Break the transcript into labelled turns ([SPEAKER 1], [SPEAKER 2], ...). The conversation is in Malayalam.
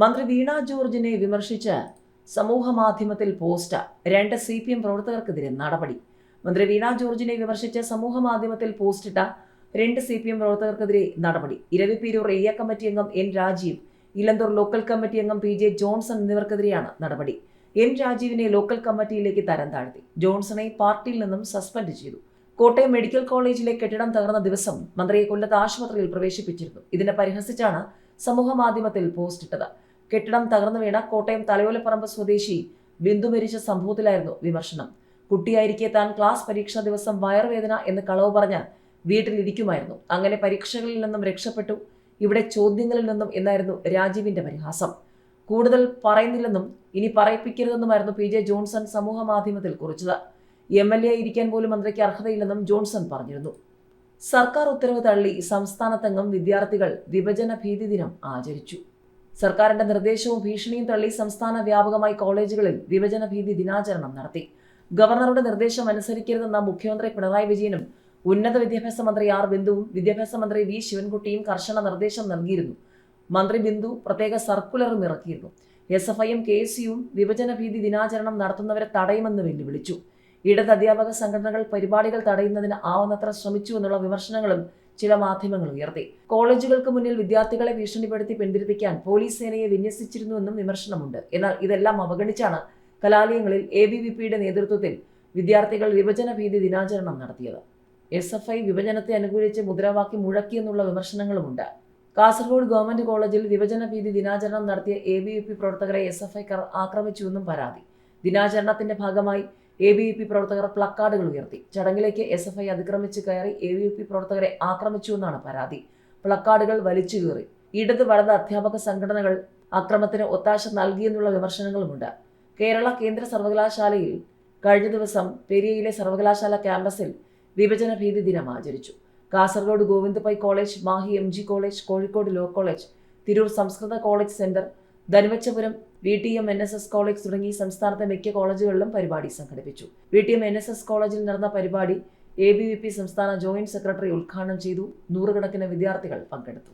[SPEAKER 1] മന്ത്രി വീണ ജോർജിനെ വിമർശിച്ച് സമൂഹമാധ്യമത്തിൽ പോസ്റ്റ് രണ്ട് സി പി എം പ്രവർത്തകർക്കെതിരെ നടപടി. മന്ത്രി വീണ ജോർജിനെ വിമർശിച്ച് സമൂഹമാധ്യമത്തിൽ പോസ്റ്റിട്ട രണ്ട് സി പി എം പ്രവർത്തകർക്കെതിരെ നടപടി. ഇരവിപ്പീരൂർ ഏരിയ കമ്മിറ്റി അംഗം N Rajeev Elanthoor local committee അംഗം പി ജെ ജോൺസൺ എന്നിവർക്കെതിരെയാണ് നടപടി. എൻ രാജീവിനെ ലോക്കൽ കമ്മിറ്റിയിലേക്ക് തരം താഴ്ത്തി. ജോൺസണെ പാർട്ടിയിൽ നിന്നും സസ്പെൻഡ് ചെയ്തു. കോട്ടയം മെഡിക്കൽ കോളേജിലെ കെട്ടിടം തകർന്ന ദിവസം മന്ത്രിയെ കൊല്ലത്ത് ആശുപത്രിയിൽ പ്രവേശിപ്പിച്ചിരുന്നു. ഇതിനെ പരിഹസിച്ചാണ് സമൂഹമാധ്യമത്തിൽ പോസ്റ്റിട്ടത്. കെട്ടിടം തകർന്നു വീണ കോട്ടയം തലയോലപ്പറമ്പ് സ്വദേശി ബിന്ദു മരിച്ച സംഭവത്തിലായിരുന്നു വിമർശനം. കുട്ടിയായിരിക്കെ താൻ ക്ലാസ് പരീക്ഷാ ദിവസം വയറുവേദന എന്ന് കളവ് പറഞ്ഞ് വീട്ടിലിരിക്കുമായിരുന്നു. അങ്ങനെ പരീക്ഷകളിൽ നിന്നും രക്ഷപ്പെട്ടു. ഇവിടെ ചോദ്യങ്ങളിൽ നിന്നും എന്നായിരുന്നു രാജീവിന്റെ പരിഹാസം. കൂടുതൽ പറയുന്നില്ലെന്നും ഇനി പറയിപ്പിക്കരുതെന്നുമായിരുന്നു പി ജെ ജോൺസൺ സമൂഹ മാധ്യമത്തിൽ കുറിച്ചത്. എം എൽ എ ഇരിക്കാൻ പോലും മന്ത്രിക്ക് അർഹതയില്ലെന്നും ജോൺസൺ പറഞ്ഞിരുന്നു. സർക്കാർ ഉത്തരവ് തള്ളി സംസ്ഥാനത്തെങ്ങും വിദ്യാർത്ഥികൾ വിഭജന ഭീതി ദിനം ആചരിച്ചു. സർക്കാരിന്റെ നിർദ്ദേശവും ഭീഷണിയും തള്ളി സംസ്ഥാന വ്യാപകമായി കോളേജുകളിൽ വിഭജന ഭീതി ദിനാചരണം നടത്തി. ഗവർണറുടെ നിർദ്ദേശം അനുസരിക്കരുതെന്ന മുഖ്യമന്ത്രി പിണറായി വിജയനും ഉന്നത വിദ്യാഭ്യാസ മന്ത്രി ആർ ബിന്ദുവും വിദ്യാഭ്യാസ മന്ത്രി വി ശിവൻകുട്ടിയും കർശന നിർദ്ദേശം നൽകിയിരുന്നു. മന്ത്രി ബിന്ദു പ്രത്യേക സർക്കുലറും ഇറക്കിയിരുന്നു. എസ് എഫ് ഐയും കെ എസ് യുവും വിഭജന ഭീതി ദിനാചരണം നടത്തുന്നവരെ തടയുമെന്ന് വെല്ലുവിളിച്ചു. ഇടത് അധ്യാപക സംഘടനകൾ പരിപാടികൾ തടയുന്നതിന് ആവുന്നത്ര ശ്രമിച്ചു എന്നുള്ള വിമർശനങ്ങളും ചില മാധ്യമങ്ങൾ ഉയർത്തി. കോളേജുകൾക്ക് മുന്നിൽ വിദ്യാർത്ഥികളെ ഭീഷണിപ്പെടുത്തി പിന്തിരിപ്പിക്കാൻ പോലീസ് സേനയെ വിന്യസിച്ചിരുന്നുവെന്നും വിമർശനമുണ്ട്. എന്നാൽ ഇതെല്ലാം അവഗണിച്ചാണ് കലാലയങ്ങളിൽ എ ബി വി പിയുടെ നേതൃത്വത്തിൽ വിദ്യാർത്ഥികൾ വിഭജന ഭീതി ദിനാചരണം നടത്തിയത്. എസ് എഫ് ഐ വിഭജനത്തെ അനുകൂലിച്ച് മുദ്രാവാക്യം മുഴക്കിയെന്നുള്ള വിമർശനങ്ങളുമുണ്ട്. കാസർഗോഡ് ഗവൺമെന്റ് കോളേജിൽ വിഭജന ഭീതി ദിനാചരണം നടത്തിയ എ ബി വി പി പ്രവർത്തകരെ എസ് എഫ് ഐക്കാർ ആക്രമിച്ചുവെന്നും പരാതി. ദിനാചരണത്തിന്റെ ഭാഗമായി എ ബി വി പി പ്രവർത്തകർ പ്ലക്കാർഡുകൾ ഉയർത്തി. ചടങ്ങിലേക്ക് എസ് എഫ് ഐ അതിക്രമിച്ച് കയറി എ ബി വി പി പ്രവർത്തകരെ ആക്രമിച്ചുവെന്നാണ് പരാതി. പ്ലക്കാർഡുകൾ വലിച്ചു കീറി. ഇടത് വലത് അധ്യാപക സംഘടനകൾ അക്രമത്തിന് ഒത്താശ നൽകിയെന്നുള്ള വിമർശനങ്ങളുമുണ്ട്. കേരള കേന്ദ്ര സർവകലാശാലയിൽ കഴിഞ്ഞ ദിവസം പെരിയയിലെ സർവകലാശാല ക്യാമ്പസിൽ വിഭജന ഭീതി ദിനം ആചരിച്ചു. Kasaragod Govind Pai college Mahe M G college Kozhikode law college Tirur സംസ്കൃത college centre Dhanuvachapuram V T M N S S college തുടങ്ങി സംസ്ഥാനത്തെ മിക്ക കോളേജുകളിലും പരിപാടി സംഘടിപ്പിച്ചു. V T M N S S കോളേജിൽ നടന്ന പരിപാടി എ ബി വി പി സംസ്ഥാന ജോയിന്റ് സെക്രട്ടറി ഉദ്ഘാടനം ചെയ്തു. നൂറുകണക്കിന് വിദ്യാർത്ഥികൾ പങ്കെടുത്തു.